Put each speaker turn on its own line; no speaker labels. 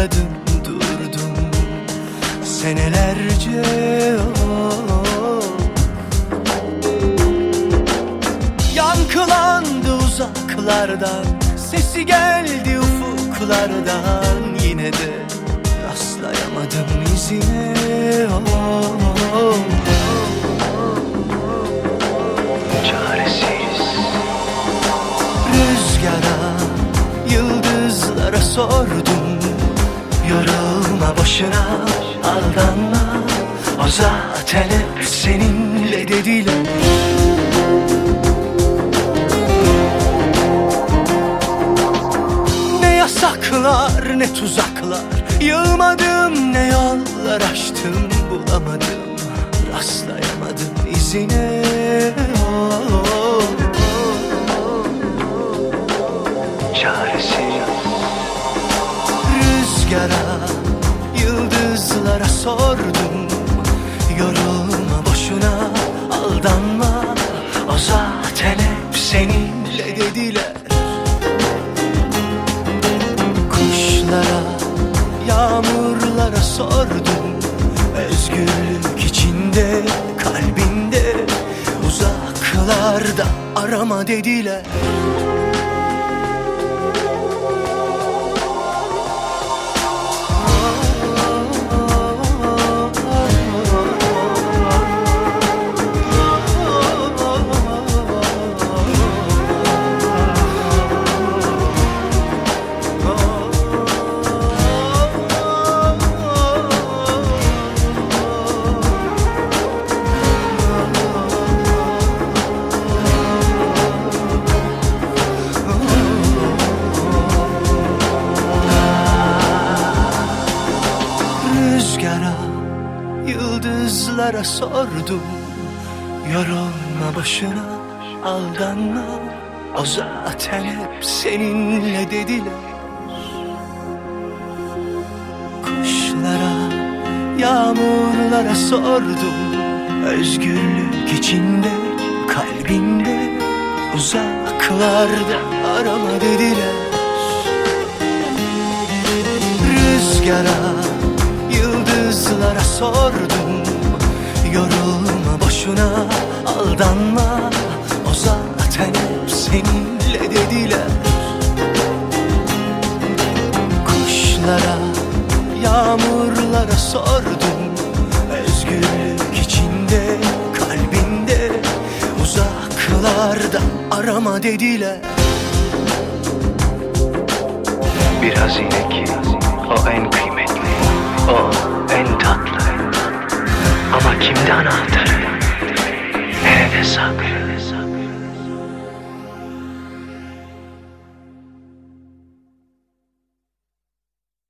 aradım durdum Senelerce oh. Yankılandı uzaklardan Sesi geldi ufuklardan Yine de rastlayamadım izine oh. Çaresiz Rüzgara, yıldızlara sordum boşuna, aldanma. O zaten hep seninle dediler. Ne yasaklar ne tuzaklar. Yılmadım ne yollar açtım Bulamadım. Rastlayamadım izine. Oh. Çaresiz. Rüzgara, yıldızlara sordum. Yorulma boşuna, aldanma. O zaten hep seninle dediler. Kuşlara, yağmurlara sordum. Özgürlük içinde, kalbinde Uzaklarda arama dediler Rüzgara, yıldızlara sordum. Yorulma başına, aldanma. O zaten hep seninle dediler. Kuşlara, yağmurlara sordum. Özgürlük içinde, kalbinde Uzaklarda arama dediler. Rüzgara, Yorulma boşuna, aldanma. O zaten hep seninle dediler. Kuşlara, yağmurlara sordum Özgürlük içinde, kalbinde Uzaklarda arama dediler.
Bir hazine ki Maranatha.